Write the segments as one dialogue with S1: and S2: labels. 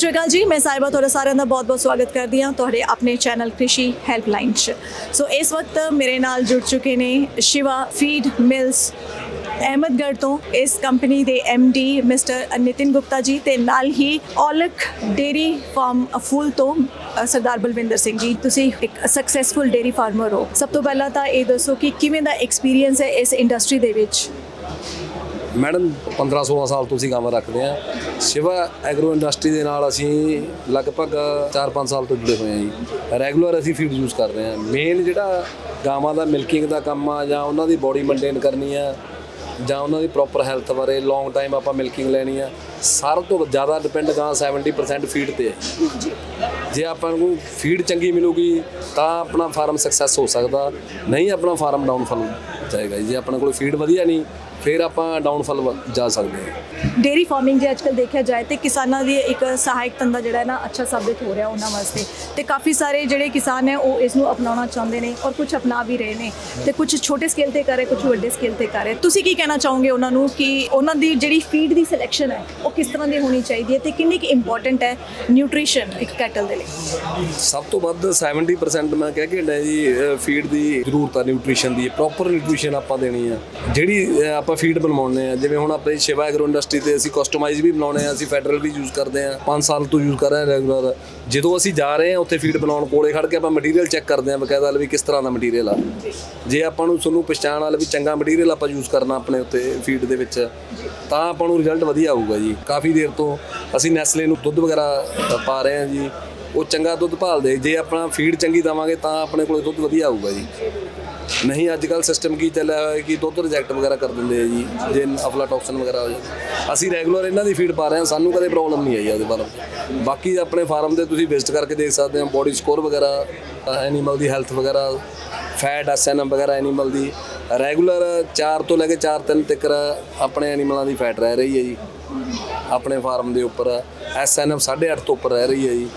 S1: ਸਤਿ ਸ਼੍ਰੀ ਅਕਾਲ ਜੀ, ਮੈਂ ਸਾਹਿਬਾ ਤੁਹਾਡਾ ਸਾਰਿਆਂ ਦਾ ਬਹੁਤ-ਬਹੁਤ ਸਵਾਗਤ ਕਰਦੀ ਹਾਂ ਤੁਹਾਡੇ ਆਪਣੇ ਚੈਨਲ ਕ੍ਰਿਸ਼ੀ ਹੈਲਪਲਾਈਨ 'ਚ। ਸੋ ਇਸ ਵਕਤ ਮੇਰੇ ਨਾਲ ਜੁੜ ਚੁੱਕੇ ਨੇ ਸ਼ਿਵਾ ਫੀਡ ਮਿਲਸ ਅਹਿਮਦਗੜ੍ਹ ਤੋਂ ਇਸ ਕੰਪਨੀ ਦੇ ਡੀ ਮਿਸਟਰ ਨਿਤਿਨ ਗੁਪਤਾ ਜੀ ਤੇ ਨਾਲ ਹੀ ਔਲਕ ਡੇਰੀ ਫਾਰਮ ਫੂਲ ਤੋਂ ਸਰਦਾਰ ਬਲਵਿੰਦਰ ਸਿੰਘ ਜੀ। ਤੁਸੀਂ ਇੱਕ ਸਕਸੈਸਫੁਲ ਡੇਰੀ ਫਾਰਮਰ ਹੋ। ਸਭ ਤੋਂ ਪਹਿਲਾਂ ਤਾਂ ਇਹ ਦੱਸੋ ਕਿ ਕਿਵੇਂ ਦਾ ਐਕਸਪੀਰੀਅੰਸ ਹੈ ਇਸ ਇੰਡਸਟਰੀ ਦੇ ਵਿੱਚ?
S2: ਮੈਡਮ 15 16 ਸਾਲ ਤੋਂ ਅਸੀਂ ਕੰਮ ਰੱਖਦੇ ਆ ਸ਼ਿਵਾ ਐਗਰੋ ਇੰਡਸਟਰੀ ਦੇ ਨਾਲ ਅਸੀਂ ਲਗਭਗ 4-5 ਸਾਲ ਤੋਂ ਜੁੜੇ ਹੋਏ ਆ ਜੀ। ਰੈਗੂਲਰ ਅਸੀਂ ਫੀਡ ਯੂਜ਼ ਕਰ ਰਹੇ ਆ ਮੇਨ ਜਿਹੜਾ ਗਾਵਾਂ ਦਾ ਮਿਲਕਿੰਗ ਦਾ ਕੰਮ ਆ, ਜਾਂ ਉਹਨਾਂ ਦੀ ਬੋਡੀ ਮੇਨਟੇਨ ਕਰਨੀ ਆ, ਜਾਂ ਉਹਨਾਂ ਦੀ ਪ੍ਰੋਪਰ ਹੈਲਥ ਬਾਰੇ ਲੌਂਗ ਟਾਈਮ ਆਪਾਂ ਮਿਲਕਿੰਗ ਲੈਣੀ ਆ, ਸਾਰਾ ਤੋਂ ਜ਼ਿਆਦਾ ਡਿਪੈਂਡ ਗਾਂ 70% ਫੀਡ ਤੇ ਹੈ। ਜੇ ਆਪਾਂ ਨੂੰ ਫੀਡ ਚੰਗੀ ਮਿਲੂਗੀ, ਤਾਂ ਆਪਣਾ ਫਾਰਮ ਸਕਸੈਸ ਹੋ ਸਕਦਾ। ਨਹੀਂ, ਆਪਣਾ ਫਾਰਮ ਡਾਊਨਫਾਲ ਜਾਏਗਾ ਜੀ। ਜੇ ਆਪਣੇ ਕੋਲ ਫੀਡ ਵਧੀਆ ਨਹੀਂ ਫਿਰ ਆਪਾਂ ਡਾਊਨਫਾਲ ਜਾ ਸਕਦੇ ਹਾਂ।
S1: ਡੇਰੀ ਫਾਰਮਿੰਗ ਜੇ ਅੱਜਕੱਲ ਦੇਖਿਆ ਜਾਏ ਤੇ ਕਿਸਾਨਾਂ ਦੀ ਇੱਕ ਸਹਾਇਕ ਧੰਦਾ ਜਿਹੜਾ ਹੈ ਨਾ ਅੱਛਾ ਸਾਬਿਤ ਹੋ ਰਿਹਾ ਉਹਨਾਂ ਵਾਸਤੇ। ਤੇ ਕਾਫੀ ਸਾਰੇ ਜਿਹੜੇ ਕਿਸਾਨ ਹੈ ਉਹ ਇਸ ਨੂੰ ਅਪਣਾਉਣਾ ਚਾਹੁੰਦੇ ਨੇ ਔਰ ਕੁਝ ਅਪਣਾ ਵੀ ਰਹੇ ਨੇ। ਤੇ ਕੁਝ ਛੋਟੇ ਸਕੇਲ ਤੇ ਕਰ ਰਹੇ ਕੁਝ ਵੱਡੇ ਸਕੇਲ ਤੇ ਕਰ ਰਹੇ। ਤੁਸੀਂ ਕੀ ਕਹਿਣਾ ਚਾਹੋਗੇ ਉਹਨਾਂ ਨੂੰ ਕਿ ਉਹਨਾਂ ਦੀ ਜਿਹੜੀ ਫੀਡ ਦੀ ਸਿਲੈਕਸ਼ਨ ਹੈ ਉਹ ਕਿਸ ਤਰ੍ਹਾਂ ਦੀ ਹੋਣੀ ਚਾਹੀਦੀ ਹੈ ਤੇ ਕਿੰਨੀ ਕੁ ਇੰਪੋਰਟੈਂਟ ਹੈ ਨਿਊਟ੍ਰੀਸ਼ਨ ਇੱਕ ਕੈਟਲ ਦੇ ਲਈ?
S2: ਸਭ ਤੋਂ ਵੱਧ 70% ਮੈਂ ਕਹਿ ਕੇ ਜੀ ਫੀਡ ਦੀ ਜ਼ਰੂਰਤ ਆ ਨਿਊਟ੍ਰੀਸ਼ਨ ਦੀ। ਪ੍ਰੋਪਰ ਨਿਊਟ੍ਰੀਸ਼ਨ ਆਪਾਂ ਦੇਣੀ ਆ। ਜਿਹੜੀ ਆਪਾਂ ਫੀਡ ਬਣਵਾਉਂਦੇ ਆ ਜਿਵੇਂ ਹੁਣ ਆਪਣੀ ਸ਼ਿਵਾ ਐਗਰੋ ਇੰਡਸਟਰੀ ਤੇ ਅਸੀਂ ਕਸਟਮਾਈਜ਼ ਵੀ ਬਣਾਉਂਦੇ ਆ ਅਸੀਂ ਫੈਡਰਲ ਵੀ ਯੂਜ਼ ਕਰਦੇ ਆ 5 ਸਾਲ ਤੋਂ ਯੂਜ਼ ਕਰ ਰਹੇ ਆ ਰੈਗੂਲਰ ਜਦੋਂ ਅਸੀਂ ਜਾ ਰਹੇ ਆ ਉੱਥੇ ਫੀਡ ਬਣਾਉਣ ਕੋਲੇ ਖੜ ਕੇ ਆਪਾਂ ਮਟੀਰੀਅਲ ਚੈੱਕ ਕਰਦੇ ਆ ਬਕਾਇਦਾ ਵੀ ਕਿਸ ਤਰ੍ਹਾਂ ਦਾ ਮਟੀਰੀਅਲ ਆ। ਜੇ ਆਪਾਂ ਨੂੰ ਤੁਹਾਨੂੰ ਪਛਾਣ ਵਾਲਾ ਵੀ ਚੰਗਾ ਮਟੀਰੀਅਲ ਆਪਾਂ ਯੂਜ਼ ਕਰਨਾ ਆਪਣੇ ਉੱਤੇ ਫੀਡ ਦੇ ਵਿੱਚ, ਤਾਂ ਆਪਾਂ ਨੂੰ ਰਿਜ਼ਲਟ ਵਧੀਆ ਆਊਗਾ ਜੀ। ਕਾਫੀ ਦੇਰ ਤੋਂ ਅਸੀਂ ਨੈਸਲੇ ਨੂੰ ਦੁੱਧ ਵਗੈਰਾ ਪਾ ਰਹੇ ਆ ਜੀ। ਉਹ ਚੰਗਾ ਦੁੱਧ ਭਾਲਦੇ, ਜੇ ਆਪਣਾ ਫੀਡ ਚੰਗੀ ਦਵਾਂਗੇ, ਤਾਂ ਆਪਣੇ ਕੋਲੇ ਦੁੱਧ ਵਧੀਆ ਆਊਗਾ ਜੀ। ਨਹੀਂ ਅੱਜ ਕੱਲ ਸਿਸਟਮ ਕੀ ਚੱਲਿਆ ਹੋਇਆ ਹੈ ਕਿ ਦੁੱਧ ਰਿਜੈਕਟ ਵਗੈਰਾ ਕਰ ਦਿੰਦੇ ਆ ਜੀ, ਜੇ ਅਫਲਾਟੌਕਸਨ ਵਗੈਰਾ ਹੋ ਜਾਂਦਾ ਅਸੀਂ ਰੈਗੂਲਰ ਇਹਨਾਂ ਦੀ ਫੀਡ ਪਾ ਰਹੇ ਹਾਂ, ਸਾਨੂੰ ਕਦੇ ਪ੍ਰੋਬਲਮ ਨਹੀਂ ਆਈ ਉਹਦੇ ਬਾਰੇ ਬਾਕੀ ਆਪਣੇ ਫਾਰਮ ਦੇ ਤੁਸੀਂ ਵਿਜ਼ਿਟ ਕਰਕੇ ਦੇਖ ਸਕਦੇ ਹੋ ਬੋਡੀ ਸਕੋਰ ਵਗੈਰਾ ਐਨੀਮਲ ਦੀ ਹੈਲਥ ਵਗੈਰਾ ਫੈਟ ਐਸਐਨਐਮ ਵਗੈਰਾ ਐਨੀਮਲ ਦੀ। ਰੈਗੂਲਰ 4 ਤੋਂ ਲੈ ਕੇ 4 3 ਤੱਕ ਆਪਣੇ ਐਨੀਮਲਾਂ ਦੀ ਫੈਟ ਰਹਿ ਰਹੀ ਹੈ ਜੀ। ਆਪਣੇ ਫਾਰਮ ਦੇ ਉੱਪਰ ਐਸਐਨਐਮ 8.5 ਤੋਂ ਉੱਪਰ ਰਹਿ ਰਹੀ ਹੈ ਜੀ।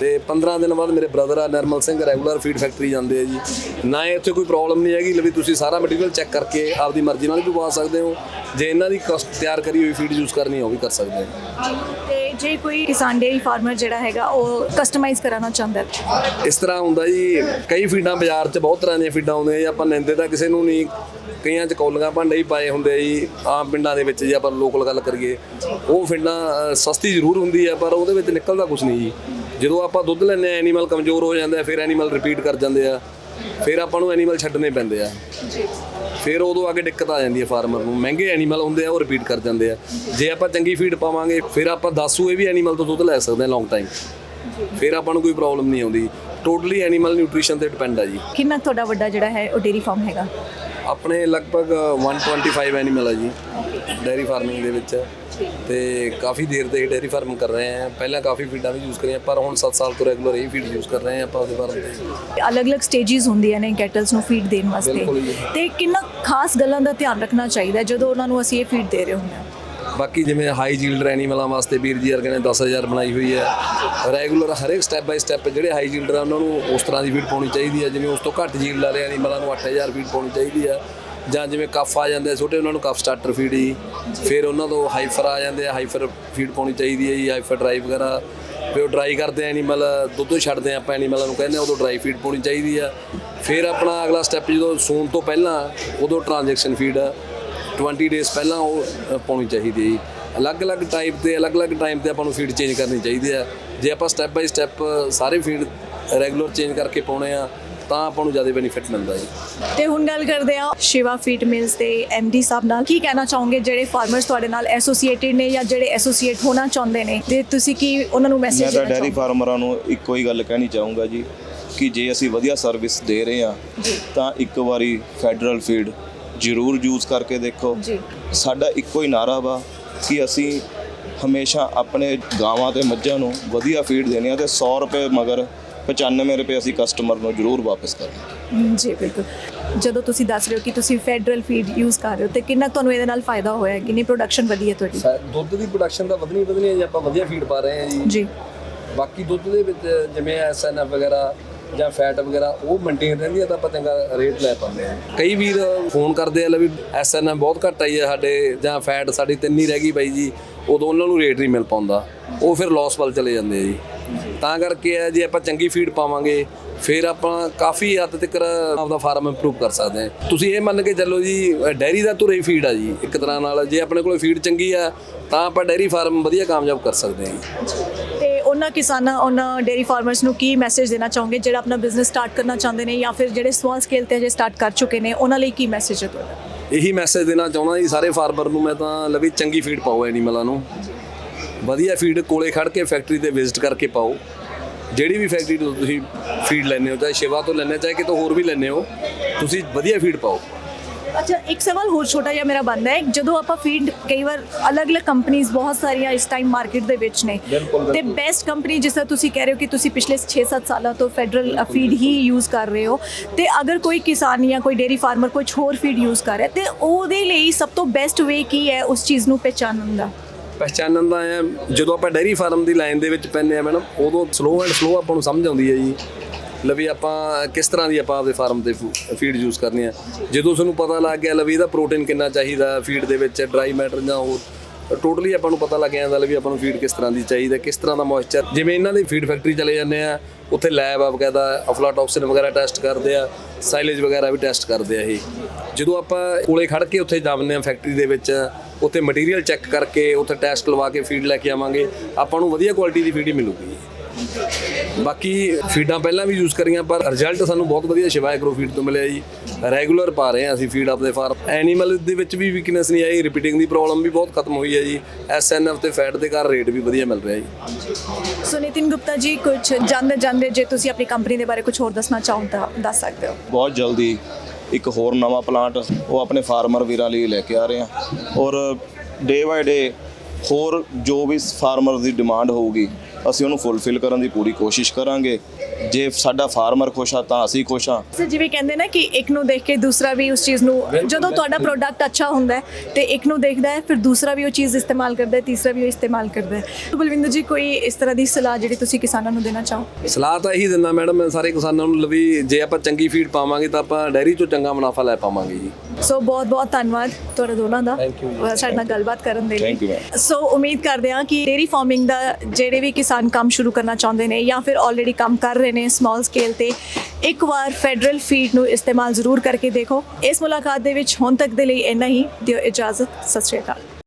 S2: ਤੇ 15 ਦਿਨ ਬਾਅਦ ਮੇਰੇ ਬ੍ਰਦਰ ਆ Nirmal Singh regular feed factory ਜਾਂਦੇ ਆ ਜੀ। ਨਾ ਇੱਥੇ ਕੋਈ ਪ੍ਰੋਬਲਮ ਨਹੀਂ ਹੈਗੀ ਲਵੀ ਤੁਸੀਂ ਸਾਰਾ ਮਟੀਰੀਅਲ ਚੈੱਕ ਕਰਕੇ ਆਪਦੀ ਮਰਜ਼ੀ ਨਾਲ ਵੀ ਪਵਾ ਸਕਦੇ ਹੋ। ਜੇ ਇਹਨਾਂ ਦੀ ਕਸਟ ਤਿਆਰ ਕਰੀ ਹੋਈ ਫੀਡ ਯੂਜ਼ ਕਰਨੀ ਹੈ ਉਹ ਵੀ ਕਰ ਸਕਦੇ ਹੋ
S1: ਤੇ ਜੇ ਕੋਈ ਕਿਸਾਨ ਡੇਰੀ ਫਾਰਮਰ ਜਿਹੜਾ ਹੈਗਾ ਉਹ ਕਸਟਮਾਈਜ਼ ਕਰਾਉਣਾ ਚਾਹੁੰਦਾ ਹੈ?
S2: ਇਸ ਤਰ੍ਹਾਂ ਹੁੰਦਾ ਜੀ ਕਈ ਫੀਡਾਂ ਬਾਜ਼ਾਰ 'ਚ ਬਹੁਤ ਤਰ੍ਹਾਂ ਦੀਆਂ ਫੀਡਾਂ ਆਉਂਦੀਆਂ ਜੀ ਆਪਾਂ ਲੈਂਦੇ ਤਾਂ ਕਿਸੇ ਨੂੰ ਨਹੀਂ। ਕਈਆਂ 'ਚ ਕੌਲੀਆਂ ਭਾਂਡੇ ਹੀ ਪਾਏ ਹੁੰਦੇ ਆ ਜੀ ਆਮ ਪਿੰਡਾਂ ਦੇ ਵਿੱਚ ਜੇ ਆਪਾਂ ਲੋਕਲ ਗੱਲ ਕਰੀਏ। ਉਹ ਫੀਡਾਂ ਸਸਤੀ ਜ਼ਰੂਰ ਹੁੰਦੀ ਹੈ ਪਰ ਉਹਦੇ ਵਿੱਚ ਨਿਕਲਦਾ ਕੁਝ ਨਹੀਂ ਜੀ। ਜਦੋਂ ਆਪਾਂ ਦੁੱਧ ਲੈਂਦੇ ਆ ਐਨੀਮਲ ਕਮਜ਼ੋਰ ਹੋ ਜਾਂਦੇ ਆ ਫਿਰ ਐਨੀਮਲ ਰਿਪੀਟ ਕਰ ਜਾਂਦੇ ਆ। ਫਿਰ ਆਪਾਂ ਨੂੰ ਐਨੀਮਲ ਛੱਡਣੇ ਪੈਂਦੇ ਆ। ਫਿਰ ਉਦੋਂ ਅੱਗੇ ਦਿੱਕਤ ਆ ਜਾਂਦੀ ਹੈ ਫਾਰਮਰ ਨੂੰ। ਮਹਿੰਗੇ ਐਨੀਮਲ ਹੁੰਦੇ ਆ ਉਹ ਰਿਪੀਟ ਕਰ ਜਾਂਦੇ ਆ। ਜੇ ਆਪਾਂ ਚੰਗੀ ਫੀਡ ਪਾਵਾਂਗੇ ਫਿਰ ਆਪਾਂ 10 ਸੂਏ ਵੀ ਐਨੀਮਲ ਤੋਂ ਦੁੱਧ ਲੈ ਸਕਦੇ ਆ ਲੌਂਗ ਟਾਈਮ ਫਿਰ ਆਪਾਂ ਨੂੰ ਕੋਈ ਪ੍ਰੋਬਲਮ ਨਹੀਂ ਆਉਂਦੀ। ਟੋਟਲੀ ਐਨੀਮਲ ਨਿਊਟ੍ਰੀਸ਼ਨ ਤੇ ਡਿਪੈਂਡ ਆ ਜੀ।
S1: ਕਿੰਨਾ ਤੁਹਾਡਾ ਵੱਡਾ ਜਿਹੜਾ ਹੈ ਉਹ ਡੇਰੀ ਫਾਰਮ ਹੈਗਾ?
S2: ਆਪਣੇ ਲਗਭਗ 125 ਐਨੀਮਲ ਆ ਜੀ। ਡੇਅਰੀ ਫਾਰਮਿੰਗ ਦੇ ਵਿੱਚ। ਤੇ ਕਾਫੀ ਦੇਰ ਦੇ ਡੇਅਰੀ ਫਾਰਮ ਕਰ ਰਹੇ ਆ। ਪਹਿਲਾਂ ਕਾਫੀ ਫੀਡਾਂ ਵੀ ਯੂਜ਼ ਕਰੀਆਂ। ਪਰ ਹੁਣ 7 ਸਾਲ ਤੋਂ ਰੈਗੂਲਰ ਇਹ ਫੀਡ ਯੂਜ਼ ਕਰ ਰਹੇ ਆ ਆਪਾਂ ਉਹਦੇ ਤੇ
S1: ਅਲੱਗ-ਅਲੱਗ ਸਟੇजेस ਹੁੰਦੀਆਂ ਨੇ ਕੈਟਲਸ ਨੂੰ ਫੀਡ ਦੇਣ ਵਾਸਤੇ। ਤੇ ਕਿੰਨਾ ਖਾਸ ਗੱਲਾਂ ਦਾ ਧਿਆਨ ਰੱਖਣਾ ਚਾਹੀਦਾ ਜਦੋਂ ਉਹਨਾਂ ਨੂੰ ਅਸੀਂ ਇਹ ਫੀਡ ਦੇ ਰਹੇ ਹੁੰਦੇ ਹਾਂ
S2: ਬਾਕੀ ਜਿਵੇਂ ਹਾਈ ਜੀਲਡ ਐਨੀਮਲਾਂ ਵਾਸਤੇ ਵੀਰ ਜੀ ਵਰਗੇ ਨੇ 10000 ਬਣਾਈ ਹੋਈ ਹੈ। ਰੈਗੂਲਰ ਹਰੇਕ ਸਟੈਪ ਬਾਈ ਸਟੈਪ ਜਿਹੜੇ ਹਾਈ ਜੀਲਡ ਆ ਉਹਨਾਂ ਨੂੰ ਉਸ ਤਰ੍ਹਾਂ ਦੀ ਫੀਡ ਪਾਉਣੀ ਚਾਹੀਦੀ ਹੈ। ਜਿਵੇਂ ਉਸ ਤੋਂ ਘੱਟ ਜੀਲਡ ਵਾਲੇ ਐਨੀਮਲਾਂ ਨੂੰ 8000 ਫੀਡ ਪਾਉਣੀ ਚਾਹੀਦੀ ਹੈ। ਜਾਂ ਜਿਵੇਂ ਕਫ ਆ ਜਾਂਦੇ ਆ ਛੋਟੇ ਉਹਨਾਂ ਨੂੰ ਕਫ ਸਟਾਰਟਰ ਫੀਡ ਹੀ ਫਿਰ ਉਹਨਾਂ ਤੋਂ ਹਾਈਫਰ ਆ ਜਾਂਦੇ ਆ ਹਾਈਫਰ ਫੀਡ ਪਾਉਣੀ ਚਾਹੀਦੀ ਹੈ ਜੀ ਹਾਈਫਰ ਡਰਾਈ ਵਗੈਰਾ। ਫਿਰ ਉਹ ਡਰਾਈ ਕਰਦੇ ਆ ਐਨੀਮਲ ਦੁੱਧ ਛੱਡਦੇ ਆ ਆਪਾਂ ਐਨੀਮਲਾਂ ਨੂੰ ਕਹਿੰਦੇ ਆ ਉਦੋਂ ਡਰਾਈ ਫੀਡ ਪਾਉਣੀ ਚਾਹੀਦੀ ਆ ਫਿਰ ਆਪਣਾ ਅਗਲਾ ਸਟੈਪ ਜਦੋਂ ਸੂਣ ਤੋਂ ਪਹਿਲਾਂ ਉਦੋਂ ਟ੍ਰਾਂਜੈਕਸ਼ਨ ਫੀਡ 20 ਡੇਜ਼ ਪਹਿਲਾਂ ਉਹ ਅ, ਪਾਉਣੀ ਚਾਹੀਦੀ ਹੈ ਜੀ। ਅਲੱਗ-ਅਲੱਗ ਟਾਈਪ ਤੇ ਅਲੱਗ-ਅਲੱਗ ਟਾਈਮ ਤੇ ਆਪਾਂ ਨੂੰ ਫੀਡ ਚੇਂਜ ਕਰਨੀ ਚਾਹੀਦੀ ਹੈ। ਜੇ ਆਪਾਂ ਸਟੈਪ ਬਾਈ ਸਟੈਪ ਸਾਰੇ ਫੀਡ ਰੈਗੂਲਰ ਚੇਂਜ ਕਰਕੇ ਪਾਉਣੇ ਆ ਤਾਂ ਆਪਾਂ ਨੂੰ ਜ਼ਿਆਦਾ ਬੈਨੀਫਿਟ ਮਿਲਦਾ ਜੀ।
S1: ਤੇ ਹੁਣ ਗੱਲ ਕਰਦੇ ਆ ਸ਼ਿਵਾ ਫੀਡ ਮਿਲਸ ਦੇ ਡੀ ਸਾਹਿਬ ਨਾਲ। ਕੀ ਕਹਿਣਾ ਚਾਹੋਗੇ ਜਿਹੜੇ ਫਾਰਮਰਸ ਤੁਹਾਡੇ ਨਾਲ ਐਸੋਸੀਏਟਿਡ ਨੇ ਜਾਂ ਜਿਹੜੇ ਐਸੋਸੀਏਟ ਹੋਣਾ ਚਾਹੁੰਦੇ ਨੇ? ਤੇ ਤੁਸੀਂ ਕੀ ਉਹਨਾਂ ਨੂੰ
S3: ਮੈਂ
S1: ਮੈਸੇਜ
S3: ਤਾਂ
S1: ਦੇਣਾ
S3: ਡੈਰੀ
S1: ਚਾਹੋਗੇ?
S3: ਫਾਰਮਰਾਂ ਨੂੰ ਇੱਕੋ ਹੀ ਗੱਲ ਕਹਿਣੀ ਚਾਹੂੰਗਾ ਜੀ ਕਿ ਜੇ ਅਸੀਂ ਵਧੀਆ ਸਰਵਿਸ ਦੇ ਰਹੇ ਹਾਂ ਤਾਂ ਇੱਕ ਵਾਰੀ ਫੈਡਰਲ ਫੀਡ ਜ਼ਰੂਰ ਯੂਜ਼ ਕਰਕੇ ਦੇਖੋ।
S1: ਜੀ।
S3: ਸਾਡਾ ਇੱਕੋ ਹੀ ਨਾਰਾ ਵਾ ਕਿ ਅਸੀਂ ਹਮੇਸ਼ਾ ਆਪਣੇ ਗਾਵਾਂ ਤੇ ਮੱਝਾਂ ਨੂੰ ਵਧੀਆ ਫੀਡ ਦੇਣੀ ਆ ਤੇ 100 ਰੁਪਏ ਮਗਰ 95 ਰੁਪਏ ਅਸੀਂ ਕਸਟਮਰ ਨੂੰ ਜ਼ਰੂਰ ਵਾਪਸ ਕਰਨਾ।
S1: ਜੀ ਬਿਲਕੁਲ। ਜਦੋਂ ਤੁਸੀਂ ਦੱਸ ਰਹੇ ਹੋ ਕਿ ਤੁਸੀਂ ਫੈਡਰਲ ਫੀਡ ਯੂਜ਼ ਕਰ ਰਹੇ ਹੋ ਤੇ ਕਿੰਨਾ ਤੁਹਾਨੂੰ ਇਹਦੇ ਨਾਲ ਫਾਇਦਾ ਹੋਇਆ ਹੈ? ਕਿੰਨੀ ਪ੍ਰੋਡਕਸ਼ਨ ਵਧੀ ਹੈ ਤੁਹਾਡੀ?
S2: ਦੁੱਧ ਦੀ ਪ੍ਰੋਡਕਸ਼ਨ ਤਾਂ ਵਧਣੀ ਵਧਣੀ ਹੈ ਜੇ ਆਪਾਂ ਵਧੀਆ ਫੀਡ ਪਾ ਰਹੇ ਹਾਂ ਜੀ।
S1: ਜੀ।
S2: ਬਾਕੀ ਦੁੱਧ ਦੇ ਵਿੱਚ ਜਿਵੇਂ ਐਸਐਨਐਫ ਵਗੈਰਾ ਜਾਂ ਫੈਟ ਵਗੈਰਾ, ਉਹ ਮੇਨਟੇਨ ਰਹਿੰਦੀ ਹੈ ਤਾਂ ਆਪਾਂ ਚੰਗਾ ਰੇਟ ਲੈ ਪਾਉਂਦੇ ਹਾਂ ਕਈ ਵੀਰ ਫੋਨ ਕਰਦੇ ਆ ਲੈ ਵੀ ਐਸਐਨਐਫ ਬਹੁਤ ਘੱਟ ਆਈ ਆ ਸਾਡੇ, ਜਾਂ ਫੈਟ ਸਾਡੀ ਤਿੰਨੀ ਰਹਿ ਗਈ ਬਾਈ ਜੀ, ਉਦੋਂ ਉਹਨਾਂ ਨੂੰ ਰੇਟ ਨਹੀਂ ਮਿਲ ਪਾਉਂਦਾ। ਉਹ ਫਿਰ ਲਾਸ ਵੱਲ ਚਲੇ ਜਾਂਦੇ ਆ ਜੀ। ਤਾਂ ਕਰਕੇ ਹੈ ਜੇ ਆਪਾਂ ਚੰਗੀ ਫੀਡ ਪਾਵਾਂਗੇ, ਫਿਰ ਆਪਾਂ ਕਾਫੀ ਹੱਦ ਤੱਕ ਆਪਦਾ ਫਾਰਮ ਇੰਪਰੂਵ ਕਰ ਸਕਦੇ ਹਾਂ ਤੁਸੀਂ ਇਹ ਮੰਨ ਕੇ ਚੱਲੋ ਜੀ, ਡੈਰੀ ਦਾ ਧੁਰੇ ਫੀਡ ਆ ਜੀ, ਇੱਕ ਤਰ੍ਹਾਂ ਨਾਲ। ਜੇ ਆਪਣੇ ਕੋਲ ਫੀਡ ਚੰਗੀ ਆ, ਤਾਂ ਆਪਾਂ ਡੈਰੀ ਫਾਰਮ ਵਧੀਆ ਕਾਮਯਾਬ ਕਰ ਸਕਦੇ ਹਾਂ ਜੀ।
S1: ਉਹਨਾਂ ਕਿਸਾਨਾਂ, ਉਹਨਾਂ ਡੇਰੀ ਫਾਰਮਰਸ ਨੂੰ ਕੀ ਮੈਸੇਜ ਦੇਣਾ ਚਾਹੋਗੇ? ਜਿਹੜਾ ਆਪਣਾ ਬਿਜ਼ਨਸ ਸਟਾਰਟ ਕਰਨਾ ਚਾਹੁੰਦੇ ਨੇ ਜਾਂ ਫਿਰ ਜਿਹੜੇ ਸਮਾਲ ਸਕੇਲ ਤੇ ਅਜੇ ਸਟਾਰਟ ਕਰ ਚੁੱਕੇ ਨੇ, ਉਹਨਾਂ ਲਈ ਕੀ ਮੈਸੇਜ ਹੈ ਤੁਹਾਡਾ?
S2: ਇਹੀ ਮੈਸੇਜ ਦੇਣਾ ਚਾਹੁੰਦਾ ਜੀ ਸਾਰੇ ਫਾਰਮਰ ਨੂੰ, ਮੈਂ ਤਾਂ ਲਵੀ ਚੰਗੀ ਫੀਡ ਪਾਓ ਐਨੀਮਲਾਂ ਨੂੰ। ਵਧੀਆ ਫੀਡ ਕੋਲੇ ਖੜ ਕੇ ਫੈਕਟਰੀ ਤੇ ਵਿਜ਼ਿਟ ਕਰਕੇ ਪਾਓ। ਜਿਹੜੀ ਵੀ ਫੈਕਟਰੀ ਤੋਂ ਤੁਸੀਂ ਫੀਡ ਲੈਂਦੇ ਹੋ, ਚਾਹੇ ਸ਼ਿਵਾ ਤੋਂ ਲੈਂਦੇ ਹੋ, ਚਾਹੇ ਕਿਤੋਂ ਹੋਰ ਵੀ ਲੈਂਦੇ ਹੋ, ਤੁਸੀਂ ਵਧੀਆ ਫੀਡ ਪਾਓ।
S1: ਅੱਛਾ ਇੱਕ ਸਵਾਲ ਹੋਰ ਛੋਟਾ ਜਿਹਾ ਮੇਰਾ ਬੰਦਾ ਹੈ। ਜਦੋਂ ਆਪਾਂ ਫੀਡ ਕਈ ਵਾਰ ਅਲੱਗ-ਅਲੱਗ ਕੰਪਨੀਆਂ ਬਹੁਤ ਸਾਰੀਆਂ ਇਸ ਟਾਈਮ ਮਾਰਕੀਟ ਦੇ ਵਿੱਚ ਨੇ ਤੇ ਬੈਸਟ ਕੰਪਨੀ ਜਿਸ ਤਰ੍ਹਾਂ ਤੁਸੀਂ ਕਹਿ ਰਹੇ ਹੋ ਕਿ ਤੁਸੀਂ ਪਿਛਲੇ 6-7 ਸਾਲਾਂ ਤੋਂ ਫੈਡਰਲ ਫੀਡ ਹੀ ਯੂਜ਼ ਕਰ ਰਹੇ ਹੋ ਤੇ ਅਗਰ ਕੋਈ ਕਿਸਾਨ ਜਾਂ ਕੋਈ ਡੇਰੀ ਫਾਰਮਰ ਕੁਝ ਹੋਰ ਫੀਡ ਯੂਜ਼ ਕਰ ਰਿਹਾ ਤੇ ਉਹਦੇ ਲਈ ਸਭ ਤੋਂ ਬੈਸਟ ਵੇ ਕੀ ਹੈ ਉਸ ਚੀਜ਼ ਨੂੰ ਪਹਿਚਾਨਣ ਦਾ?
S2: ਪਹਿਚਾਨਣ ਦਾ ਹੈ ਜਦੋਂ ਆਪਾਂ ਡੈਰੀ ਫਾਰਮ ਦੀ ਲਾਈਨ ਦੇ ਵਿੱਚ ਪੈਂਦੇ ਆ ਮੈਡਮ ਉਦੋਂ ਸਲੋ ਐਂਡ ਸਲੋ ਆਪਾਂ ਨੂੰ ਸਮਝ ਆਉਂਦੀ ਹੈ ਜੀ। ਲਵੀ ਆਪਾਂ ਕਿਸ ਤਰ੍ਹਾਂ ਦੀ ਆਪਾਂ ਆਪਦੇ ਫਾਰਮ ਤੇ ਫੀਡ ਯੂਜ਼ ਕਰਨੀ ਆ? ਜਦੋਂ ਤੁਹਾਨੂੰ ਪਤਾ ਲੱਗ ਗਿਆ ਲਵੀ ਇਹਦਾ ਪ੍ਰੋਟੀਨ ਕਿੰਨਾ ਚਾਹੀਦਾ ਫੀਡ ਦੇ ਵਿੱਚ ਡਰਾਈ ਮੈਟਰ ਜਾਂ ਹੋਰ ਟੋਟਲੀ ਆਪਾਂ ਨੂੰ ਪਤਾ ਲੱਗ ਜਾਂਦਾ ਵੀ ਆਪਾਂ ਨੂੰ ਫੀਡ ਕਿਸ ਤਰ੍ਹਾਂ ਦੀ ਚਾਹੀਦਾ ਕਿਸ ਤਰ੍ਹਾਂ ਦਾ ਮੋਇਸਚਰ ਜਿਵੇਂ ਇਹਨਾਂ ਦੀ ਫੀਡ ਫੈਕਟਰੀ ਚਲੇ ਜਾਂਦੇ ਆ, ਉੱਥੇ ਲੈਬ ਆ ਬਕਾਇਦਾ ਅਫਲਾਟੌਕਸਿਨ ਵਗੈਰਾ ਟੈਸਟ ਕਰਦੇ ਆ ਸਾਈਲੇਜ ਵਗੈਰਾ ਵੀ ਟੈਸਟ ਕਰਦੇ ਆ ਇਹ। ਜਦੋਂ ਆਪਾਂ ਕੋਲੇ ਖੜ ਕੇ ਉੱਥੇ ਜਾਂਦੇ ਆ ਫੈਕਟਰੀ ਦੇ ਵਿੱਚ, ਉੱਥੇ ਮਟੀਰੀਅਲ ਚੈੱਕ ਕਰਕੇ, ਉੱਥੇ ਟੈਸਟ ਲਵਾ ਕੇ ਫੀਡ ਲੈ ਕੇ ਆਵਾਂਗੇ, ਆਪਾਂ ਨੂੰ ਵਧੀਆ ਕੁਆਲਿਟੀ ਦੀ ਫੀਡ ਹੀ ਮਿਲੂਗੀ। ਬਾਕੀ ਫੀਡਾਂ ਪਹਿਲਾਂ ਵੀ ਯੂਜ਼ ਕਰੀਆਂ ਪਰ ਰਿਜ਼ਲਟ ਸਾਨੂੰ ਬਹੁਤ ਵਧੀਆ ਸ਼ਿਵਾ ਐਗਰੋ ਫੀਡ ਤੋਂ ਮਿਲਿਆ ਜੀ। ਰੈਗੂਲਰ ਪਾ ਰਹੇ ਹਾਂ ਅਸੀਂ ਫੀਡ ਆਪਦੇ ਫਾਰਮ ਐਨੀਮਲ ਦੇ ਵਿੱਚ ਵੀ ਵੀਕਨੈਸ ਨਹੀਂ ਆਈ ਰਿਪੀਟਿੰਗ ਦੀ ਪ੍ਰੋਬਲਮ ਵੀ ਬਹੁਤ ਖਤਮ ਹੋਈ ਹੈ ਜੀ। ਐਸਐਨਐਫ ਤੇ ਫੈਟ ਦੇ ਘਰ ਰੇਟ ਵੀ ਵਧੀਆ ਮਿਲ ਰਿਹਾ ਜੀ।
S1: ਸੋ ਨਿਤਿਨ ਗੁਪਤਾ ਜੀ ਕੁਝ ਜਾਂਦੇ ਜਾਂਦੇ ਜੇ ਤੁਸੀਂ ਆਪਣੀ ਕੰਪਨੀ ਦੇ ਬਾਰੇ ਕੁਝ ਹੋਰ ਦੱਸਣਾ ਚਾਹੋ ਤਾਂ ਦੱਸ ਸਕਦੇ ਹੋ?
S3: ਬਹੁਤ ਜਲਦੀ ਇੱਕ ਹੋਰ ਨਵਾਂ ਪਲਾਂਟ ਉਹ ਆਪਣੇ ਫਾਰਮਰ ਵੀਰਾਂ ਲਈ ਲੈ ਕੇ ਆ ਰਹੇ ਹਾਂ। ਔਰ ਡੇ ਬਾਏ ਡੇ ਹੋਰ ਜੋ ਵੀ ਫਾਰਮਰ ਦੀ ਡਿਮਾਂਡ ਹੋਊਗੀ ਅਸੀਂ ਉਹਨੂੰ ਫੁੱਲਫਿਲ ਕਰਨ ਦੀ ਪੂਰੀ ਕੋਸ਼ਿਸ਼ ਕਰਾਂਗੇ। ਜੇ ਸਾਡਾ ਫਾਰਮਰ ਖੁਸ਼ ਆ ਤਾਂ ਅਸੀਂ ਖੁਸ਼ ਆ।
S1: ਸੋ ਜਿਵੇਂ ਕਹਿੰਦੇ ਨਾ ਕਿ ਇੱਕ ਨੂੰ ਦੇਖ ਕੇ ਦੂਸਰਾ ਵੀ ਉਸ ਚੀਜ਼ ਨੂੰ ਜਦੋਂ ਤੁਹਾਡਾ ਪ੍ਰੋਡਕਟ ਅੱਛਾ ਹੁੰਦਾ ਹੈ ਤੇ ਇੱਕ ਨੂੰ ਦੇਖਦਾ ਹੈ ਫਿਰ ਦੂਸਰਾ ਵੀ ਉਹ ਚੀਜ਼ ਇਸਤੇਮਾਲ ਕਰਦਾ ਹੈ ਤੀਸਰਾ ਵੀ ਉਹ ਇਸਤੇਮਾਲ ਕਰਦਾ ਹੈ। ਤਾਂ ਬਲਵਿੰਦਰ ਜੀ ਕੋਈ ਇਸ ਤਰ੍ਹਾਂ ਦੀ ਸਲਾਹ ਜਿਹੜੀ ਤੁਸੀਂ ਕਿਸਾਨਾਂ ਨੂੰ ਦੇਣਾ ਚਾਹੋ?
S2: ਸਲਾਹ ਤਾਂ ਇਹੀ ਦਿੰਦਾ ਮੈਡਮ ਮੈਂ ਸਾਰੇ ਕਿਸਾਨਾਂ ਨੂੰ ਲਵੀ ਜੇ ਆਪਾਂ ਚੰਗੀ ਫੀਡ ਪਾਵਾਂਗੇ ਤਾਂ ਆਪਾਂ ਡੈਰੀ ਚੋਂ ਚੰਗਾ ਮੁਨਾਫਾ ਲੈ ਪਾਵਾਂਗੇ ਜੀ।
S1: ਸੋ ਬਹੁਤ ਬਹੁਤ ਧੰਨਵਾਦ ਤੁਹਾਡਾ ਦੋਨਾਂ ਦਾ। ਸਾਡੇ ਨਾਲ ਗੱਲਬਾਤ ਕਰਨ ਦੇ ਲਈ. ਸੋ ਉਮੀਦ ਕਰਦੇ ਹਾਂ ਕਿ ਡੇਰੀ ਫਾਰਮਿੰਗ ਦਾ ਜਿਹੜੇ ਵੀ ਕਿਸਾਨ ਕੰਮ ਸ਼ੁਰੂ ਕਰਨਾ ਚਾਹੁੰਦੇ ਨੇ ਜਾਂ ਫਿਰ ਆਲਰੇਡੀ ਕੰਮ ਕਰ ਰਹੇ ਨੇ ਸਮਾਲ ਸਕੇਲ ਤੇ ਇੱਕ ਵਾਰ ਫੈਡਰਲ ਫੀਡ ਨੂੰ ਇਸਤੇਮਾਲ ਜ਼ਰੂਰ ਕਰਕੇ ਦੇਖੋ। ਇਸ ਮੁਲਾਕਾਤ ਦੇ ਵਿੱਚ ਹੁਣ ਤੱਕ ਦੇ ਲਈ ਇੰਨਾ ਹੀ। ਦਿਓ ਇਜਾਜ਼ਤ। ਸਤਿ ਸ਼੍ਰੀ ਅਕਾਲ।